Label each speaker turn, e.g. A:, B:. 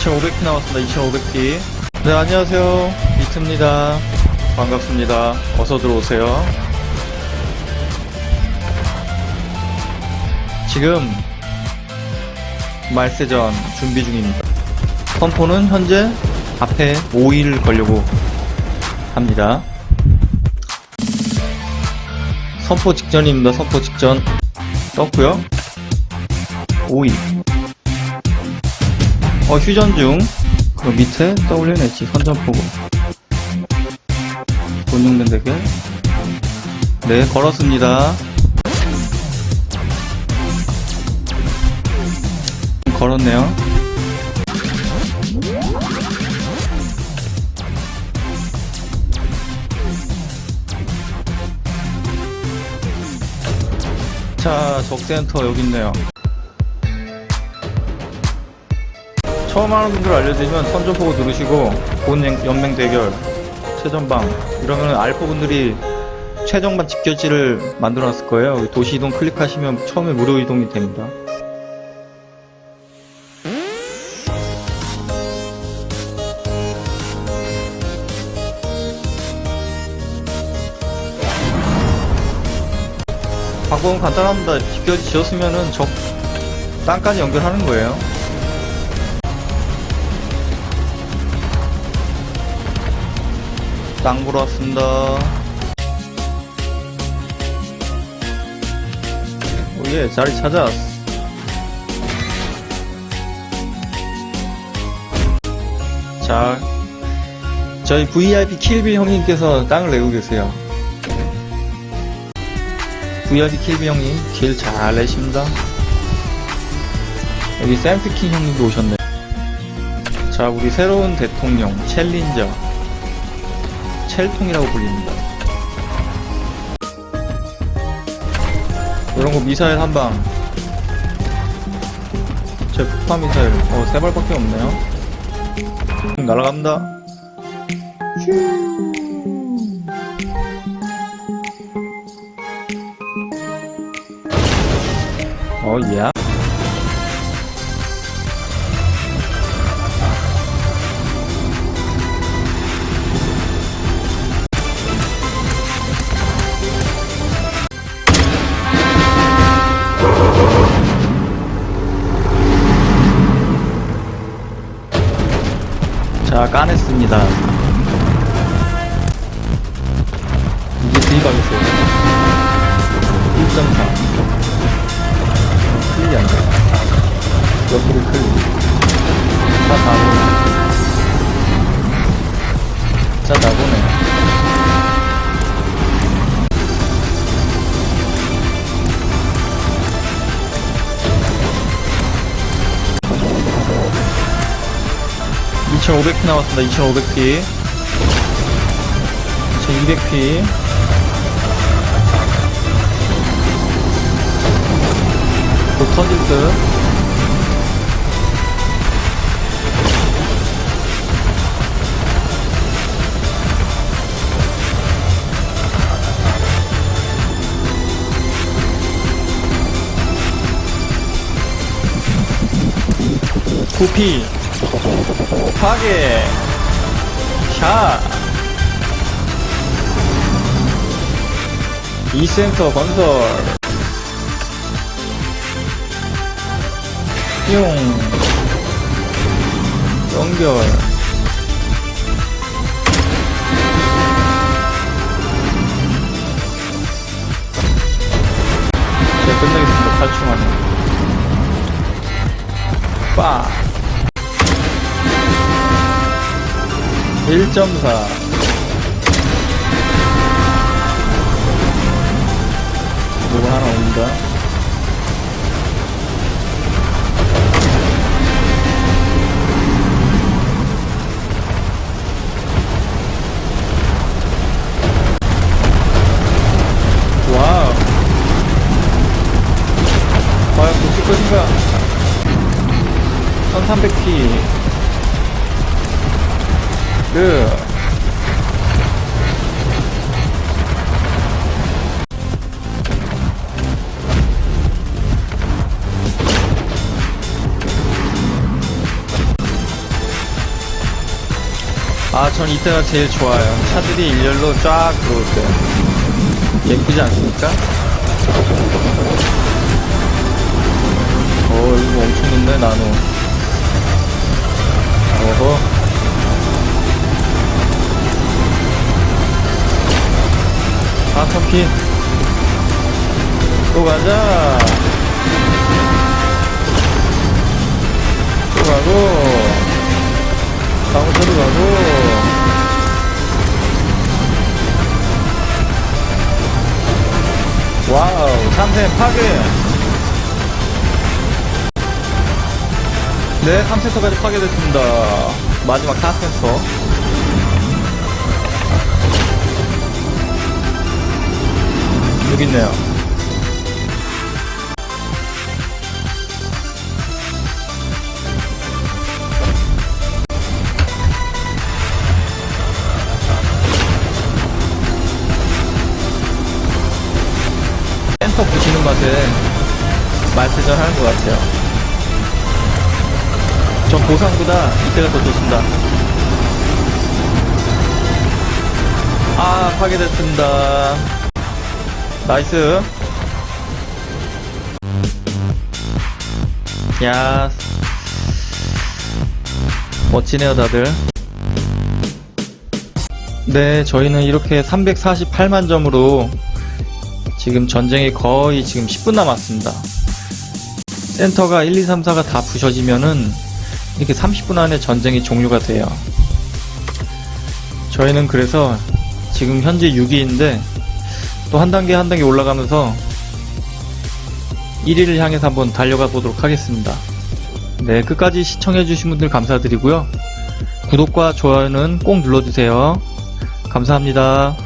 A: 2500피 나왔습니다. 2500피. 네, 안녕하세요. 비트입니다. 반갑습니다. 어서 들어오세요. 지금 말세전 준비 중입니다. 선포는 현재 앞에 5일 걸려고 합니다. 선포 직전입니다. 선포 직전. 떴고요. 5일. 어, 휴전 중. 그 밑에 WNH 선전포고. 본용된 대결. 네, 걸었습니다. 걸었네요. 자, 적센터 여기 있네요. 처음 하는 분들 알려드리면 선전포고 누르시고 본 연- 연맹 대결 최전방 이러면 알파 분들이 최전방 집결지를 만들어 놨을 거예요. 도시 이동 클릭하시면 처음에 무료 이동이 됩니다. 방법은 간단합니다. 집결지 지었으면은 적 땅까지 연결하는 거예요. 땅 보러 왔습니다. 오예, 자리 찾았어. 자, 저희 VIP 킬비 형님께서 땅을 내고 계세요. VIP 킬비 형님, 길 잘 내십니다. 여기 샘피킨 형님도 오셨네. 자, 우리 새로운 대통령, 챌린저. 첼통이라고 불립니다. 이런 거 미사일 한 방. 제 폭파 미사일, 어, 세 발밖에 없네요. 날아갑니다. 어, 예. 까냈습니다. 이제 들이가겠어요. 1.4. 클리안 돼. 옆으로 클리. 4, 4, 5. (2500피) 나왔습니다. (2500피) (2200피) 곧 터질 듯. 구피 파괴 샷. 2센터 건설. 뿅 연결. 제가 끝내겠습니다. 8초 만에 빠 1.4 이거 하나 옵니다. 와우. 과연 붙을 것인가? 1300피 그 아, 전 이때가 제일 좋아요. 차들이 일렬로 쫙 들어올 때. 예쁘지 않습니까? 어, 이거 엄청 높네, 나노. 어허. 아, 터키. 또 가자. 또 가고. 다음부터도 가고. 와우, 3세 파괴. 네, 3센터까지 파괴됐습니다. 마지막 4센터. 여기 있네요. 센터 부시는 맛에 말세전 하는 것 같아요. 전 보상보다 이때가 더 좋습니다. 아, 파괴됐습니다. 나이스. 야, 멋지네요, 다들. 네, 저희는 이렇게 348만 점으로 지금 전쟁이 거의 지금 10분 남았습니다. 센터가 1, 2, 3, 4가 다 부셔지면은 이렇게 30분 안에 전쟁이 종료가 돼요. 저희는 그래서 지금 현재 6위인데 또 한 단계 한 단계 올라가면서 1위를 향해서 한번 달려가 보도록 하겠습니다. 네, 끝까지 시청해주신 분들 감사드리고요. 구독과 좋아요는 꼭 눌러주세요. 감사합니다.